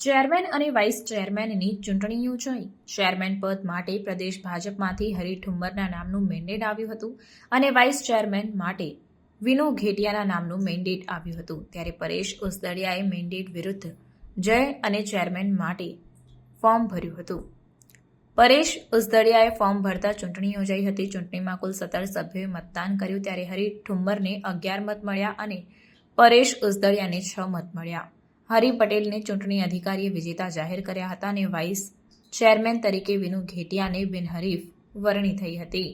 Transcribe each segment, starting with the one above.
Chairman અને vice ચેરમેનની ચૂંટણી યોજાઈ. ચેરમેન પદ માટે પ્રદેશ ભાજપમાંથી હરી ઠુમ્મરના નામનું મેન્ડેટ આવ્યું હતું અને વાઇસ ચેરમેન માટે વિનુ ઘેટિયાના નામનું મેન્ડેટ આવ્યું હતું. ત્યારે પરેશ ઉસદડિયાએ મેન્ડેટ વિરુદ્ધ જય અને ચેરમેન માટે ફોર્મ ભર્યું હતું. પરેશ ઉસદડિયાએ ફોર્મ ભરતા ચૂંટણી યોજાઈ હતી. ચૂંટણીમાં કુલ સત્તર સભ્યોએ મતદાન કર્યું. ત્યારે હરી ઠુમ્મરને અગિયાર મત મળ્યા અને પરેશ ઉસદડિયાને છ મત મળ્યા. હરી પટેલને ચૂંટણી અધિકારીએ વિજેતા જાહેર કર્યા હતા અને વાઇસ ચેરમેન તરીકે વિનુ ઘેટિયાને બિનહરીફ વરણી થઈ હતી.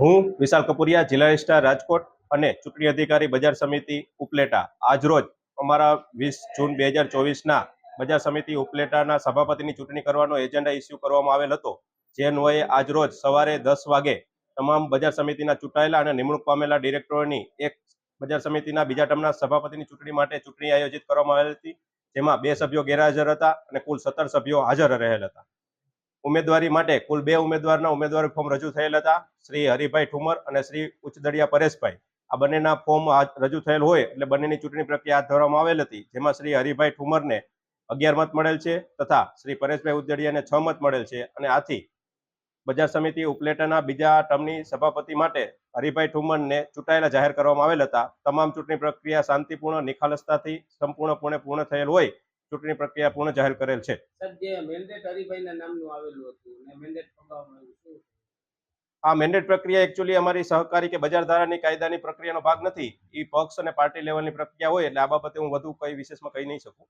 હું વિશાલ કપુરિયા, જિલ્લા રજિસ્ટ્રાર રાજકોટ અને ચૂંટણી અધિકારી બજાર સમિતિ ઉપલેટા. આજરોજ અમારા વીસ જૂન બે હજાર ચોવીસના બજાર સમિતિ ઉપલેટાના સભાપતિની ચૂંટણી કરવાનો એજન્ડા ઇસ્યુ કરવામાં આવેલ હતો. જે અન્વયે આજરોજ સવારે દસ વાગે તમામ બજાર સમિતિના ચૂંટાયેલા અને નિમણૂક પામેલા ડિરેક્ટરોની એક બજાર સમિતિના બીજા ટર્મના સભાપતિની ચૂંટણી માટે ચૂંટણી આયોજિત કરવામાં આવેલ હતી, જેમાં બે સભ્યો ગેરહાજર હતા અને કુલ સત્તર સભ્યો હાજર રહેલ હતા. ઉમેદવારી માટે કુલ બે ઉમેદવારના ઉમેદવાર ફોર્મ રજૂ થયેલ હતા, શ્રી હરિભાઈ ઠુમર અને શ્રી ઉચ્ચદળિયા પરેશભાઈ. આ બંનેના ફોર્મ રજૂ થયેલ હોય એટલે બંનેની ચૂંટણી પ્રક્રિયા હાથ ધરવામાં આવેલ હતી, જેમાં શ્રી હરિભાઈ ઠુમરને અગિયાર મત મળેલ છે તથા શ્રી પરેશભાઈ ઉચ્ચદડિયાને છ મત મળેલ છે અને આથી બજાર સમિતિ ઉપલેટાના બીજા ટર્મની સભાપતિ માટે હરિભાઈ ઠુમરને ચૂંટાયેલા જાહેર કરવામાં આવેલ હતા. તમામ ચૂંટણી પ્રક્રિયા શાંતિપૂર્ણ નિખાલસતાથી સંપૂર્ણપણે પૂર્ણ થયેલ હોય ચૂંટણી પ્રક્રિયા પૂર્ણ જાહેર કરેલ છે. આ મેન્ડેટ પ્રક્રિયા એકચ્યુઅલી અમારી સહકારી કે બજાર ધારાની કાયદાની પ્રક્રિયાનો ભાગ નથી. એ પક્ષ અને પાર્ટી લેવલની પ્રક્રિયા હોય એટલે આ બાબતે હું વધુ કઈ વિશેષમાં કહી નહીં શકું.